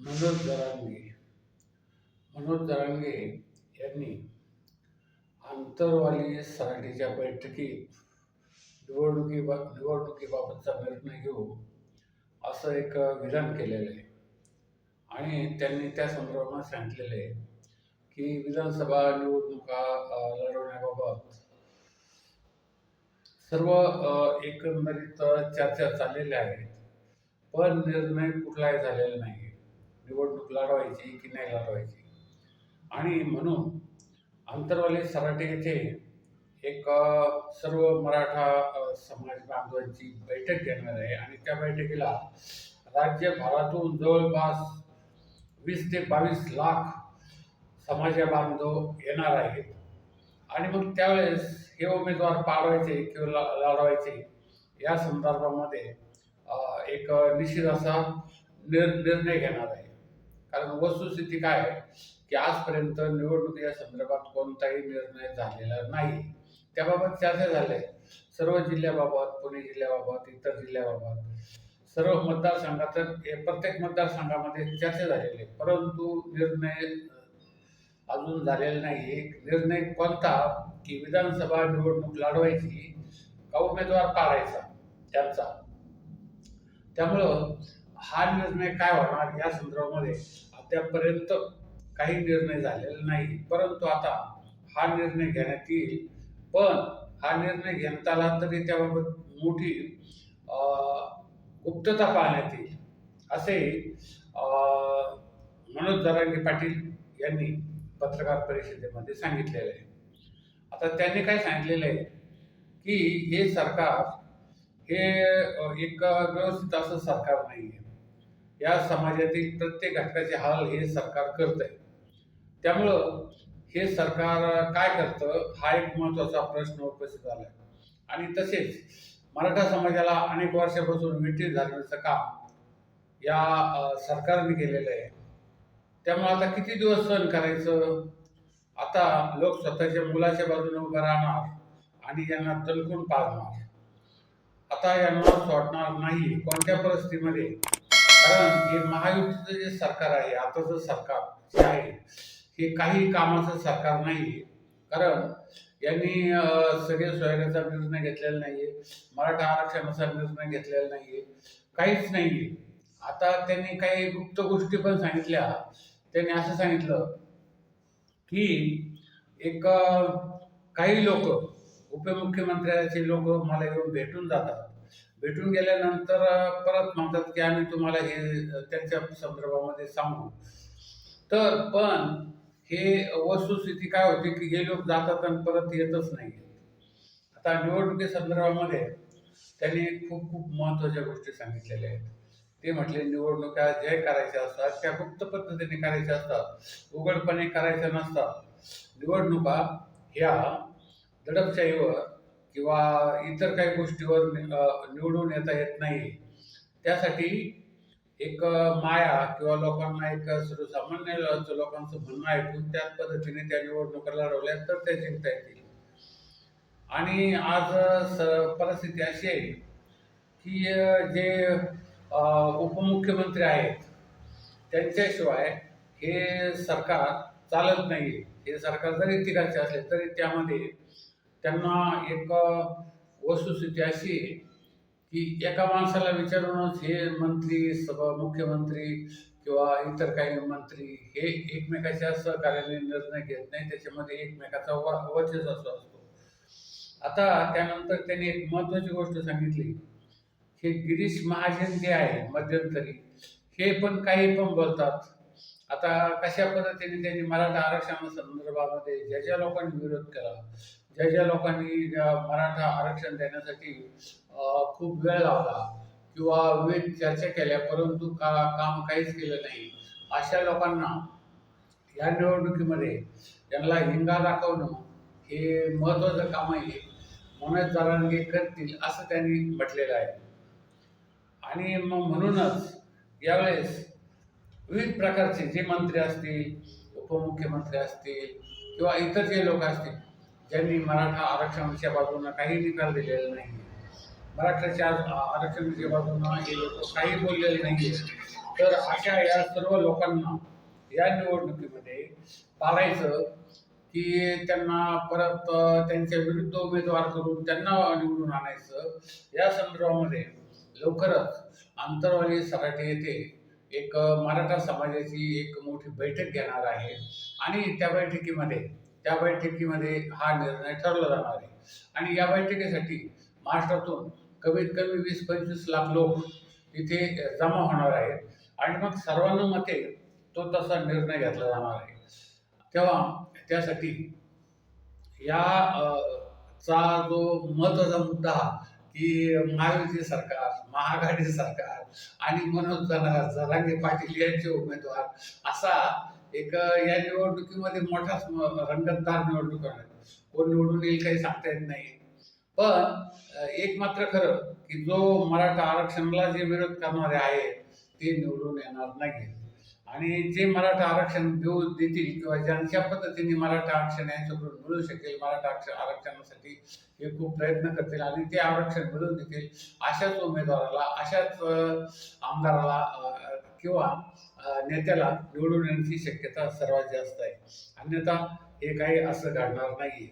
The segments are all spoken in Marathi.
मनोज दरांगे. मनोज दरांगे यांनी आंतरवाली सराटीच्या बैठकीत निवडणुकीबा निवडणुकीबाबतचा निर्णय घेऊ असं एक विधान केलेलं आहे. आणि त्यांनी त्या संदर्भात सांगितलेलं आहे की विधानसभा निवडणुका लढवण्याबाबत सर्व एकंदरीत चर्चा चाललेल्या आहेत. पण निर्णय कुठलाही झालेला नाही निवडणूक लढवायची की नाही लढवायची? आणि म्हणून आंतरवाली सराटे येथे एक सर्व मराठा समाज बांधवांची बैठक घेणार आहे आणि त्या बैठकीला राज्यभरातून जवळपास वीस ते बावीस लाख समाज बांधव येणार आहेत. आणि मग त्यावेळेस हे उमेदवार पाडवायचे किंवा ला- लढवायचे या संदर्भामध्ये एक निश्चित असा निर्णय घेणार आहे. कारण वस्तुस्थिती काय आहे? की आजपर्यंत निवडणूक या संदर्भात कोणताही निर्णय झालेला नाही. त्याबाबत चर्चा झाल्या सर्व जिल्ह्याबाबत पुणे जिल्ह्याबाबत इतर जिल्ह्याबाबत. सर्व मतदारसंघात प्रत्येक मतदारसंघामध्ये चर्चा झालेली आहे. परंतु निर्णय अजून झालेला नाही. निर्णय कोणता की विधानसभा निवडणूक लढवायची का उमेदवार काढायचा त्यांचा. त्यामुळं हा निर्णय काय होणार या संदर्भामध्ये अद्यापर्यंत काही निर्णय झालेला नाही. परंतु आता हा निर्णय घेण्यात येईल. पण हा निर्णय घेण्यात आला तरी त्याबाबत मोठी गुप्तता पाहण्यात येईल. असे मनोज जरांगे पाटील यांनी पत्रकार परिषदेमध्ये सांगितलेलं आहे. आता त्यांनी काय सांगितलेलं आहे की हे सरकार हे एक व्यवस्थित असं सरकार नाही आहे या समाजातील प्रत्येक घटकाचे हाल हे सरकार करत आहे त्यामुळं हे सरकार काय करतं हा एक महत्त्वाचा प्रश्न उपस्थित झाला आहे आणि तसेच मराठा समाजाला अनेक वर्षापासून विटीत घालण्याचं काम या सरकारने केलेलं आहे. त्यामुळे आता किती दिवस सहन करायचं? आता लोक स्वतःच्या मुलाच्या बाजूने उभं राहणार आणि यांना तणकून पाळणार आता यांना सोडणार नाही. कोणत्या परिस्थितीमध्ये? कारण हे महायुतीचं जे सरकार आहे आताचं सरकार जे आहे हे काही कामाचं सरकार नाही कारण यांनी सगळे सोयऱ्याचा निर्णय घेतलेला नाहीये मराठा आरक्षणाचा निर्णय घेतलेला नाहीये काहीच नाहीये. आता त्यांनी काही गुप्त गोष्टी पण सांगितल्या. त्यांनी असं सांगितलं की एक काही लोक उपमुख्यमंत्र्याचे लोक मला येऊन भेटून जातात. भेटून गेल्यानंतर परत म्हणतात की आम्ही तुम्हाला हे त्यांच्या संदर्भामध्ये सांगू. तर पण हे वस्तुस्थिती काय होते की हे लोक जातात आणि परत येतच नाही आता निवडणुकी संदर्भामध्ये त्यांनी खूप खूप महत्त्वाच्या गोष्टी सांगितलेल्या आहेत. ते म्हटले निवडणुका जे करायच्या असतात त्या गुप्त पद्धतीने करायच्या असतात. उघडपणे करायच्या नसतात. निवडणुका ह्या दडपशाहीवर किंवा इतर काही गोष्टीवर नि- निवडून येता येत नाही त्यासाठी एक माया किंवा लोकांना एक सर्वसामान्य लोकांचं म्हणणं ऐकून त्याच पद्धतीने त्या निवडणुका लढवल्या तर ते जिंकता येतील. आणि आज स- परिस्थिती अशी आहे की जे उपमुख्यमंत्री आहेत त्यांच्याशिवाय हे सरकार चालत नाही हे सरकार जरी तिघाचे असले तरी त्यामध्ये त्यांना एक वस्तुस्थिती अशी आहे की एका माणसाला विचारूनच हे मंत्री सभा मुख्यमंत्री किंवा इतर काही मंत्री हे एकमेकाच्या सहकार्याने निर्णय घेत नाही. त्याच्यामध्ये एकमेकाचा व वर्चस्व असतो. आता त्यानंतर त्यांनी एक महत्त्वाची गोष्ट सांगितली. हे गिरीश महाजन जे आहे मध्यंतरी हे पण काही पण बोलतात. आता कशा पद्धतीने त्यांनी मराठा आरक्षणा संदर्भामध्ये ज्या ज्या लोकांनी विरोध केला ज्या ज्या लोकांनी मराठा आरक्षण देण्यासाठी खूप वेळ लावला किंवा विविध चर्चा केल्या परंतु का काम काहीच केलं नाही अशा लोकांना या निवडणुकीमध्ये त्यांना हिंगा दाखवणं हे महत्त्वाचं काम आहे. मनोज जरांगे करतील असं त्यांनी म्हटलेलं आहे. आणि मग म्हणूनच यावेळेस विविध प्रकारचे जे मंत्री असतील उपमुख्यमंत्री असतील किंवा इतर जे लोक असतील ज्यांनी मराठा आरक्षणाच्या बाजूनं काही निकाल दिलेला नाही मराठाच्या आरक्षणाच्या बाजूनं हे लोक काही बोललेले नाही तर अशा या सर्व लोकांना या निवडणुकीमध्ये पाळायचं की त्यांना परत त्यांच्या विरुद्ध उमेदवार करून त्यांना निवडून आणायचं या संदर्भामध्ये लवकरच आंतरवाली सराटे येथे एक मराठा समाजाची एक मोठी बैठक घेणार आहे. आणि त्या बैठकीमध्ये त्या बैठकीमध्ये हा निर्णय ठरला जाणार आहे. आणि या बैठकीसाठी महाराष्ट्रातून कमीत कमी वीस पंचवीस लाख लोक तिथे जमा होणार आहेत. आणि मग सर्वांना मते तो तसा निर्णय घेतला जाणार आहे. तेव्हा त्यासाठी या चा जो महत्त्वाचा मुद्दा की महायुती सरकार महाआघाडी सरकार आणि मनोज जरा जरांगे पाटील यांचे उमेदवार असा एक या निवडणुकीमध्ये मोठा रंगतदार निवडणूक आहे कोण निवडून येईल काही सांगता येत नाही. पण एक मात्र खरं की जो मराठा आरक्षणाला जे विरोध करणारे आहेत ते निवडून येणार नाही आणि जे मराठा आरक्षण देऊ देतील किंवा ज्यांच्या पद्धतीने मराठा आरक्षण यांच्याकडून मिळू शकेल मराठा आरक्षण आरक्षणासाठी हे खूप प्रयत्न करतील आणि ते आरक्षण मिळवून देतील अशाच उमेदवाराला अशाच आमदाराला किंवा नेत्याला निवडून येण्याची शक्यता सर्वात जास्त आहे. अन्यथा हे काही असं घडणार नाही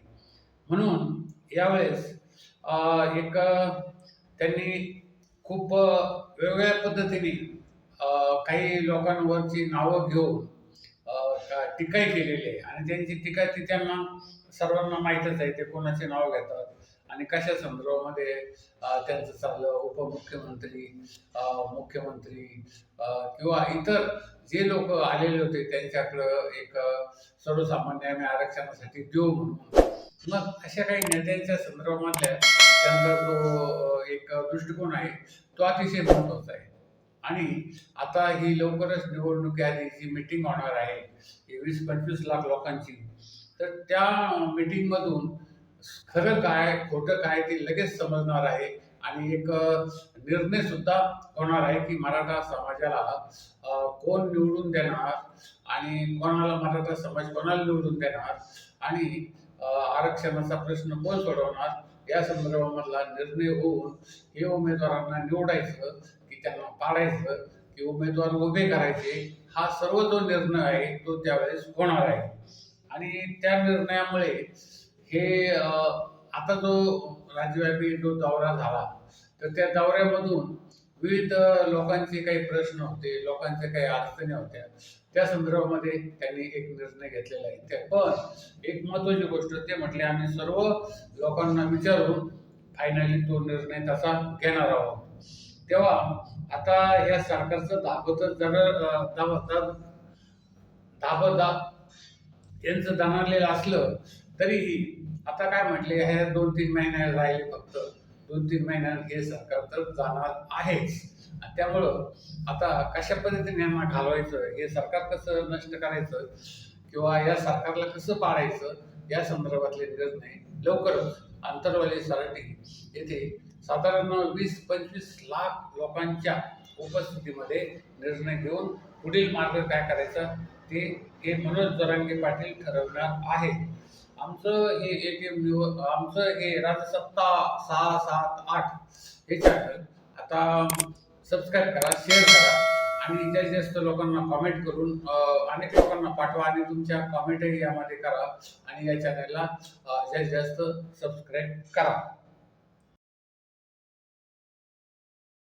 म्हणून यावेळेस एक त्यांनी खूप वेगवेगळ्या पद्धतीने काही लोकांवरची नावं घेऊन टीकाही केलेली आहे. आणि त्यांची टीका ती त्यांना सर्वांना माहीतच आहे. ते कोणाचे नाव घेतात आणि कशा संदर्भामध्ये त्यांचं चाललं उपमुख्यमंत्री मुख्यमंत्री किंवा इतर जे लोक आलेले होते त्यांच्याकडं एक सर्वसामान्य आम्ही आरक्षणासाठी देऊ म्हणून. मग अशा काही नेत्यांच्या संदर्भामधल्या त्यांचा जो एक दृष्टिकोन आहे तो अतिशय महत्त्वाचा आहे. आणि आता ही लवकरच निवडणुकी आधी जी मिटिंग होणार आहे वीस पंचवीस लाख लोकांची तर त्या मिटिंगमधून खरं काय खोटं काय ते लगेच समजणार आहे. आणि एक निर्णय सुद्धा होणार आहे की मराठा समाजाला कोण निवडून देणार आणि कोणाला मराठा समाज कोणाला निवडून देणार आणि आरक्षणाचा प्रश्न कोण सोडवणार या संदर्भामधला निर्णय होऊन हे उमेदवारांना निवडायचं की त्यांना पाडायचं की उमेदवार उभे करायचे हा सर्व जो निर्णय आहे तो त्यावेळेस होणार आहे. आणि त्या निर्णयामुळे हे आता जो राज्यव्यापी जो दौरा झाला तर त्या दौऱ्यामधून विविध लोकांचे काही प्रश्न होते लोकांच्या काही अडचणी होत्या. त्या संदर्भामध्ये त्यांनी एक निर्णय घेतलेला आहे. त्या पण एक महत्वाची गोष्ट ते म्हटले आम्ही सर्व लोकांना विचारून फायनली तो निर्णय तसा घेणार आहोत. तेव्हा आता या सरकारचं दाबत जरा दाब दाब यांचं जाणवलेलं असलं तरीही आता काय म्हटले हे दोन तीन महिने राहिले फक्त. दोन तीन महिन्यात हे सरकार तर जाणार आहेच. आणि त्यामुळं आता कशा पद्धतीने यांना घालवायचं? हे सरकार कसं नष्ट करायचं? किंवा या सरकारला कसं पाडायचं? या संदर्भातले निर्णय लवकरच आंतरवाली सराटी येथे साधारण वीस पंचवीस लाख लोकांच्या उपस्थितीमध्ये निर्णय घेऊन पुढील मार्ग काय करायचा? ते हे मनोज जरांगे पाटील ठरवणार आहे आमचं हे ए टी एम आमचं हे राजसत्ता सहा सात आठ हे चॅनल आता सबस्क्राईब करा शेअर करा आणि जास्तीत जास्त लोकांना कॉमेंट करून अनेक लोकांना पाठवा आणि तुमच्या कॉमेंटही यामध्ये करा आणि या चॅनलला जास्तीत जास्त सबस्क्राईब करा.